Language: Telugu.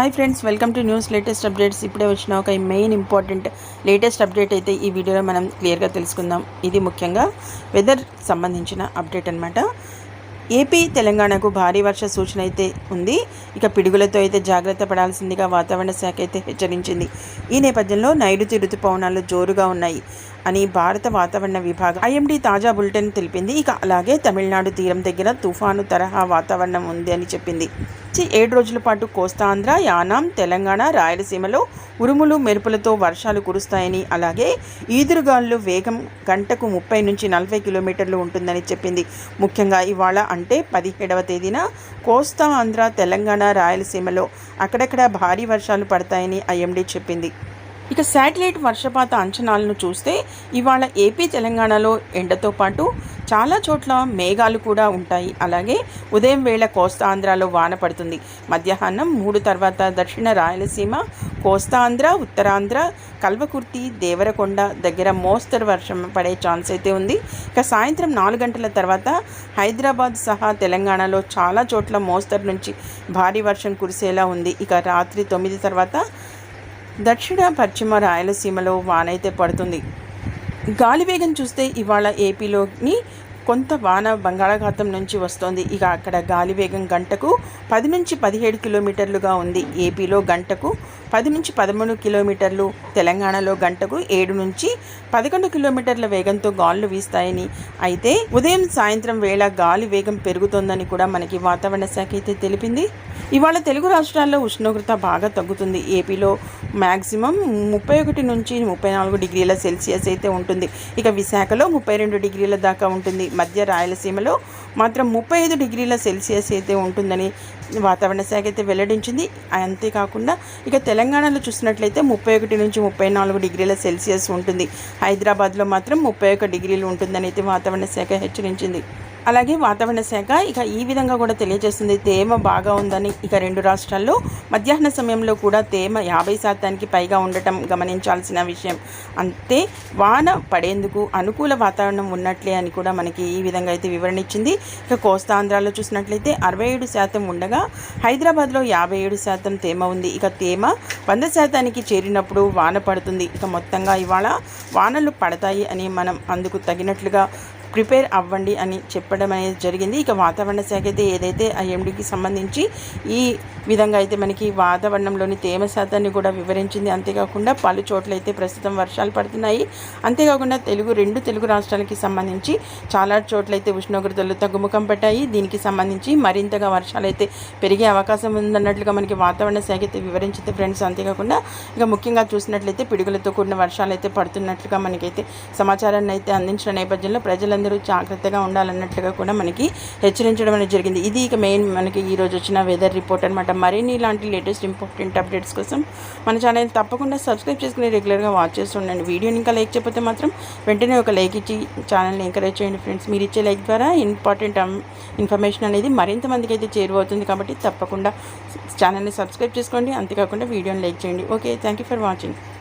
Hi friends welcome to news latest updates ఇప్పుడే వచ్చిన ఒక మెయిన్ ఇంపార్టెంట్ లేటెస్ట్ అప్డేట్ అయితే ఈ వీడియోలో మనం క్లియర్గా తెలుసుకుందాం. ఇది ముఖ్యంగా వెదర్ సంబంధించిన అప్డేట్ అనమాట ఏపీ తెలంగాణకు భారీ వర్ష సూచన అయితే ఉంది. ఇక పిడుగులతో అయితే జాగ్రత్త పడాల్సిందిగా వాతావరణ శాఖ అయితే హెచ్చరించింది. ఈ నేపథ్యంలో నైరుతి రుతుపవనాలు జోరుగా ఉన్నాయి. అని భారత వాతావరణ విభాగం ఐఎండీ తాజా బులెటిన్ తెలిపింది. ఇక అలాగే తమిళనాడు తీరం దగ్గర తుఫాను తరహా వాతావరణం ఉంది అని చెప్పింది. ఏడు రోజుల పాటు కోస్తాంధ్ర యానాం తెలంగాణ రాయలసీమలో ఉరుములు మెరుపులతో వర్షాలు కురుస్తాయని అలాగే ఈదురుగాలు వేగం గంటకు ముప్పై నుంచి నలభై కిలోమీటర్లు ఉంటుందని చెప్పింది. ముఖ్యంగా ఇవాళ అంటే పదిహేడవ తేదీన కోస్తా ఆంధ్ర తెలంగాణ రాయలసీమలో అక్కడక్కడ భారీ వర్షాలు పడతాయని ఐఎండీ చెప్పింది. ఇక శాటిలైట్ వర్షపాత అంచనాలను చూస్తే ఇవాళ ఏపీ తెలంగాణలో ఎండతో పాటు చాలా చోట్ల మేఘాలు కూడా ఉంటాయి. అలాగే ఉదయం వేళ కోస్తా ఆంధ్రాలో వాన పడుతుంది. మధ్యాహ్నం మూడు తర్వాత దక్షిణ రాయలసీమ కోస్తాంధ్ర ఉత్తరాంధ్ర కల్వకుర్తి దేవరకొండ దగ్గర మోస్తరు వర్షం పడే ఛాన్స్ అయితే ఉంది. ఇక సాయంత్రం నాలుగు గంటల తర్వాత హైదరాబాద్ సహా తెలంగాణలో చాలా చోట్ల మోస్తరు నుంచి భారీ వర్షం కురిసేలా ఉంది. ఇక రాత్రి తొమ్మిది తర్వాత దక్షిణ పశ్చిమ రాయలసీమలో వానైతే పడుతుంది. గాలి వేగం చూస్తే ఇవాళ ఏపీలోని కొంత వాన బంగాళాఖాతం నుంచి వస్తోంది. ఇక అక్కడ గాలి వేగం గంటకు పది నుంచి పదిహేడు కిలోమీటర్లుగా ఉంది. ఏపీలో గంటకు పది నుంచి పదమూడు కిలోమీటర్లు తెలంగాణలో గంటకు ఏడు నుంచి పదకొండు కిలోమీటర్ల వేగంతో గాలులు వీస్తాయని. అయితే ఉదయం సాయంత్రం వేళ గాలి వేగం పెరుగుతోందని కూడా మనకి వాతావరణ శాఖ అయితే తెలిపింది. ఇవాళ తెలుగు రాష్ట్రాల్లో ఉష్ణోగ్రత బాగా తగ్గుతుంది. ఏపీలో మ్యాక్సిమం ముప్పై ఒకటి నుంచి ముప్పై నాలుగు డిగ్రీల సెల్సియస్ అయితే ఉంటుంది. ఇక విశాఖలో ముప్పై రెండు డిగ్రీల దాకా ఉంటుంది. మధ్య రాయలసీమలో మాత్రం ముప్పై ఐదు డిగ్రీల సెల్సియస్ అయితే ఉంటుందని వాతావరణ శాఖ అయితే వెల్లడించింది. అంతేకాకుండా ఇక తెలంగాణలో చూసినట్లయితే ముప్పై ఒకటి నుంచి ముప్పై నాలుగు డిగ్రీల సెల్సియస్ ఉంటుంది. హైదరాబాద్లో మాత్రం ముప్పై ఒక డిగ్రీలు ఉంటుందని అయితే వాతావరణ శాఖ హెచ్చరించింది. అలాగే వాతావరణ శాఖ ఇక ఈ విధంగా కూడా తెలియజేస్తుంది. తేమ బాగా ఉందని ఇక రెండు రాష్ట్రాల్లో మధ్యాహ్న సమయంలో కూడా తేమ యాభై శాతానికి పైగా ఉండటం గమనించాల్సిన విషయం. అంతే వాన పడేందుకు అనుకూల వాతావరణం ఉన్నట్లే అని కూడా మనకి ఈ విధంగా అయితే వివరణ ఇచ్చింది ఇక కోస్తాంధ్రాలో చూసినట్లయితే అరవై ఏడు శాతం ఉండగా హైదరాబాద్లో యాభై ఏడు శాతం తేమ ఉంది. ఇక తేమ వంద శాతానికి చేరినప్పుడు వాన పడుతుంది. ఇక మొత్తంగా ఇవాళ వానలు పడతాయి అని మనం అందుకు తగినట్లుగా ప్రిపేర్ అవ్వండి అని చెప్పడం అనేది జరిగింది. ఇక వాతావరణ శాఖ అయితే ఏదైతే ఐఎండికి సంబంధించి ఈ విధంగా అయితే మనకి వాతావరణంలోని తేమ శాతాన్ని కూడా వివరించింది. అంతేకాకుండా పలు చోట్ల అయితే ప్రస్తుతం వర్షాలు పడుతున్నాయి. అంతేకాకుండా తెలుగు రెండు తెలుగు రాష్ట్రాలకి సంబంధించి చాలా చోట్లయితే ఉష్ణోగ్రతలు తగ్గుముఖం పట్టాయి. దీనికి సంబంధించి మరింతగా వర్షాలు అయితే పెరిగే అవకాశం ఉందన్నట్లుగా మనకి వాతావరణ శాఖ అయితే వివరించింది ఫ్రెండ్స్. అంతేకాకుండా ఇక ముఖ్యంగా చూసినట్లయితే పిడుగులతో కూడిన వర్షాలు అయితే పడుతున్నట్లుగా మనకైతే సమాచారాన్ని అయితే అందించిన నేపథ్యంలో ప్రజలందరూ జాగ్రత్తగా ఉండాలన్నట్లుగా కూడా మనకి హెచ్చరించడం అనేది జరిగింది. ఇది ఇక మెయిన్ మనకి ఈరోజు వచ్చిన వెదర్ రిపోర్ట్ అనమాట మరిన్ని ఇలాంటి లేటెస్ట్ ఇంపార్టెంట్ అప్డేట్స్ కోసం మన ఛానల్ తప్పకుండా సబ్స్క్రైబ్ చేసుకుని రెగ్యులర్గా వాచ్ చేస్తుండండి వీడియోని ఇంకా లైక్ చేయకపోతే మాత్రం వెంటనే ఒక లైక్ ఇచ్చి ఛానల్ని ఎంకరేజ్ చేయండి ఫ్రెండ్స్ మీరు ఇచ్చే లైక్ ద్వారా ఇంపార్టెంట్ ఇన్ఫర్మేషన్ um, అనేది మరింత మందికి అయితే చేరువవుతుంది కాబట్టి తప్పకుండా ఛానల్ని సబ్స్క్రైబ్ చేసుకోండి. అంతేకాకుండా వీడియోని లైక్ చేయండి. Okay thank you for watching